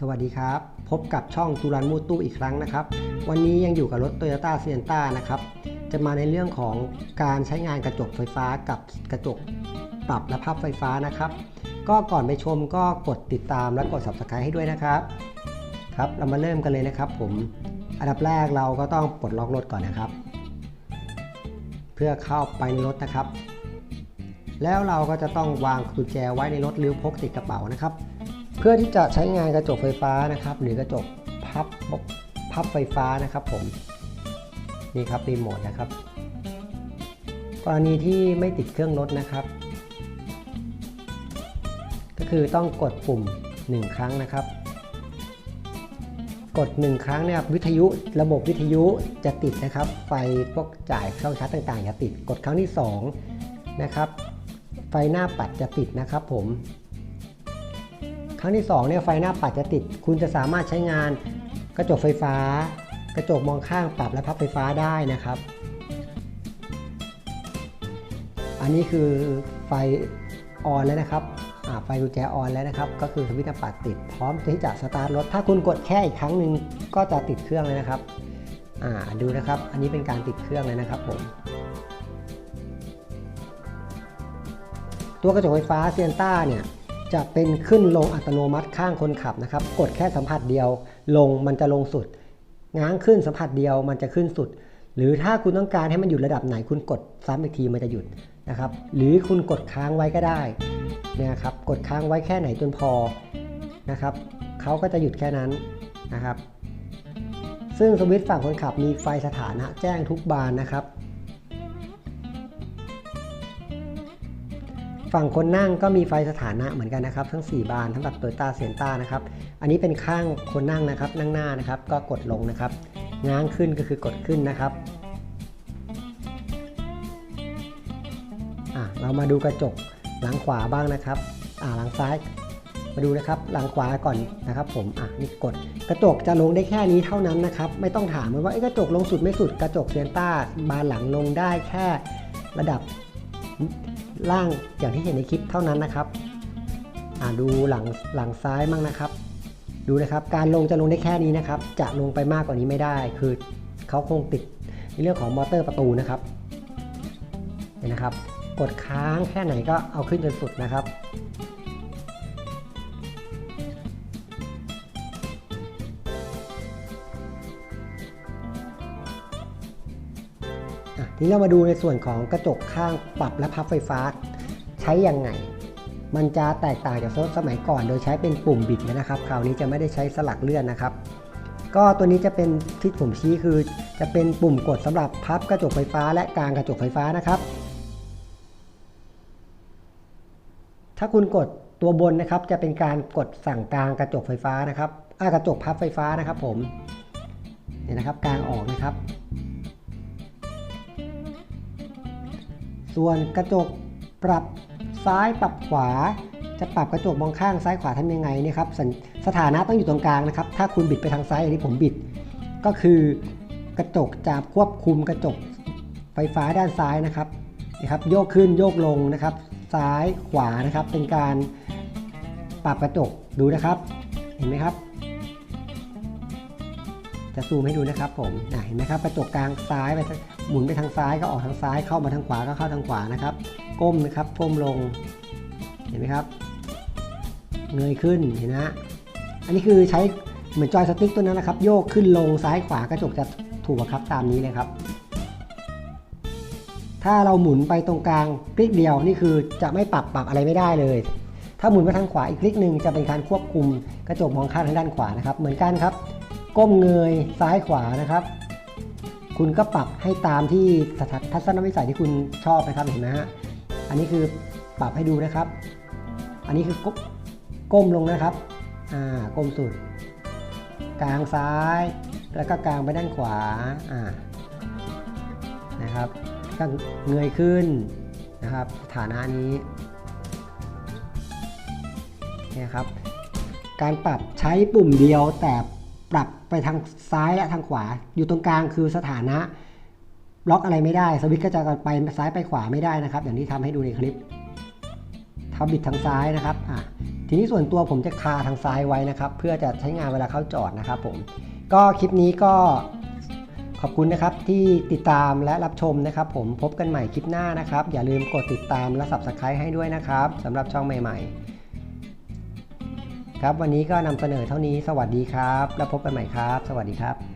สวัสดีครับ พบกับช่องตุรันมูตู้อีกครั้งนะครับ วันนี้ยังอยู่กับรถ Toyota s i e n t a นะครับ จะมาในเรื่องของการใช้งานกระจกไฟฟ้ากับกระจกปรับและพับไฟฟ้านะครับ ก็ก่อนไปชมก็กดติดตามและกด subscribe ให้ด้วยนะครับ ครับเรามาเริ่มกันเลยนะครับ ผมอันดับแรกเราก็ต้องปลดล็อกรถก่อนนะครับ เพื่อเข้าไปในรถนะครับ แล้วเราก็จะต้องวางกุญแจไว้ในรถหรือพกติดกระเป๋านะครับ เพื่อที่จะใช้งานกระจกไฟฟ้านะครับ หรือกระจกพับพับไฟฟ้านะครับผมนี่ครับรีโมทนะครับ กรณีที่ไม่ติดเครื่องรถนะครับ ก็คือต้องกดปุ่ม 1 ครั้งนะครับ กด 1 ครั้งเนี่ยวิทยุระบบวิทยุจะติดนะครับ ไฟพวกจ่ายเข้าชาร์จต่างๆจะติด กดครั้งที่2นะครับไฟหน้าปัดจะติดนะครับผม รั้งที่2เนี่ยไฟหน้าปัดจะติด คุณจะสามารถใช้งานกระจกไฟฟ้า กระจกมองข้างปรับและพับไฟฟ้าได้นะครับ อันนี้คือไฟออนแล้วนะครับอ่าไฟกุญแจออนแล้วนะครับ ก็คือสวิตช์หน้าปัดติดพร้อมที่จะสตาร์ทรถ ถ้าคุณกดแค่อีกครั้งหนึ่งก็จะติดเครื่องเลยนะครับอ่าดูนะครับ อันนี้เป็นการติดเครื่องเลยนะครับผม ตัวกระจกไฟฟ้าเซียนต้าเนี่ย จะเป็นขึ้นลงอัตโนมัติข้างคนขับนะครับ กดแค่สัมผัสเดียว ลงมันจะลงสุด ง้างขึ้นสัมผัสเดียวมันจะขึ้นสุด หรือถ้าคุณต้องการให้มันหยุดระดับไหน คุณกดซ้ำอีกทีมันจะหยุดนะครับ หรือคุณกดค้างไว้ก็ได้นะครับ กดค้างไว้แค่ไหนจนพอนะครับเขาก็จะหยุดแค่นั้นนะครับ ซึ่งสวิตช์ฝั่งคนขับมีไฟสถานะแจ้งทุกบานนะครับ ฝั่งคนนั่งก็มีไฟสถานะเหมือนกันนะครับทั้ง 4 บานทั้งแบบโตโยต้าเซนต้านะครับอันนี้เป็นข้างคนนั่งนะครับนั่งหน้านะครับก็กดลงนะครับ ง้างขึ้นก็คือกดขึ้นนะครับอะเรามาดูกระจกหลังขวาบ้างนะครับอ่าหลังซ้ายมาดูนะครับหลังขวาก่อนนะครับ ผมอะนี่กดกระจกจะลงได้แค่นี้เท่านั้นนะครับ ไม่ต้องถามว่าเอ้กระจกลงสุดไม่สุดกระจกเซนต้าบานหลังลงได้แค่ระดับ ล่างอย่างที่เห็นในคลิปเท่านั้นนะครับดูหลังหลังซ้ายมั่งนะครับ ดูนะครับการลงจะลงได้แค่นี้นะครับ จะลงไปมากกว่านี้ไม่ได้ คือเขาคงติดในเรื่องของมอเตอร์ประตูนะครับเห็นนะครับ กดค้างแค่ไหนก็เอาขึ้นจนสุดนะครับ นี้เรามาดูในส่วนของกระจกข้างปรับและพับไฟฟ้า ใช้ยังไง มันจะแตกต่างจากสมัยก่อน โดยใช้เป็นปุ่มบิดนะครับ คราวนี้จะไม่ได้ใช้สลักเลื่อนนะครับ ก็ตัวนี้จะเป็นที่ผมชี้คือ จะเป็นปุ่มกดสำหรับพับกระจกไฟฟ้า และกางกระจกไฟฟ้านะครับ ถ้าคุณกดตัวบนนะครับ จะเป็นการกดสั่งกลางกระจกไฟฟ้านะครับอากระจกพับไฟฟ้านะครับ ผมเนี่ยนะครับกลางออกนะครับ ส่วนกระจกปรับซ้ายปรับขวา จะปรับกระจกมองข้างซ้ายขวาทำยังไงเนี่ยครับสสถานะต้องอยู่ตรงกลางนะครับ ถ้าคุณบิดไปทางซ้ายอย่างที่ผมบิด ก็คือกระจกจะควบคุมกระจกไฟฟ้าด้านซ้ายนะครับนะครับ โยกขึ้นโยกลงนะครับ ซ้ายขวานะครับเป็นการปรับกระจกดูนะครับ เห็นไหมครับ จะซูมให้ดูนะครับผมเห็นไหมครับกระจกกลางซ้ายไปหมุนไปทางซ้ายก็ออกทางซ้ายเข้ามาทางขวาก็เข้าทางขวานะครับ ก้มนะครับก้มลง เห็นไหมครับ เงยขึ้นเห็นนะอันนี้คือใช้เหมือนจอยสติ๊กตัวนั้นนะครับ โยกขึ้นลงซ้ายขวากระจกจะถูกบังคับตามนี้เลยครับ ถ้าเราหมุนไปตรงกลางคลิกเดียวนี่คือจะไม่ปรับปรับอะไรไม่ได้เลยถ้าหมุนไปทางขวาอีกคลิกหนึ่งจะเป็นการควบคุมกระจกมองข้างทางด้านขวานะครับ เหมือนกันครับ ก้มเงยซ้ายขวานะครับ คุณก็ปรับให้ตามที่ทัศนวิสัยที่คุณชอบนะครับเห็นไหมฮะอันนี้คือปรับให้ดูนะครับ อันนี้คือก้มลงนะครับอ่าก้มสุด กลางซ้ายแล้วก็กลางไปด้านขวาอ่านะครับก็เงยขึ้นนะครับฐานะนี้นี่ครับการปรับใช้ปุ่มเดียวแต่ ปรับไปทางซ้ายและทางขวา อยู่ตรงกลางคือสถานะล็อกอะไรไม่ได้สวิตช์ก็จะไปซ้ายไปขวาไม่ได้นะครับ อย่างที่ทำให้ดูในคลิปทำบิดทางซ้ายนะครับอะทีทีนี้ส่วนตัวผมจะคาทางซ้ายไว้นะครับ เพื่อจะใช้งานเวลาเข้าจอดนะครับผมก็คลิปนี้ก็ขอบคุณนะครับที่ติดตามและรับชมนะครับ ผมพบกันใหม่คลิปหน้านะครับ อย่าลืมกดติดตามและ Subscribe ให้ด้วยนะครับสำหรับช่องใหม่ ๆ ครับ วันนี้ก็นำเสนอเท่านี้ สวัสดีครับ แล้วพบกันใหม่ครับ สวัสดีครับ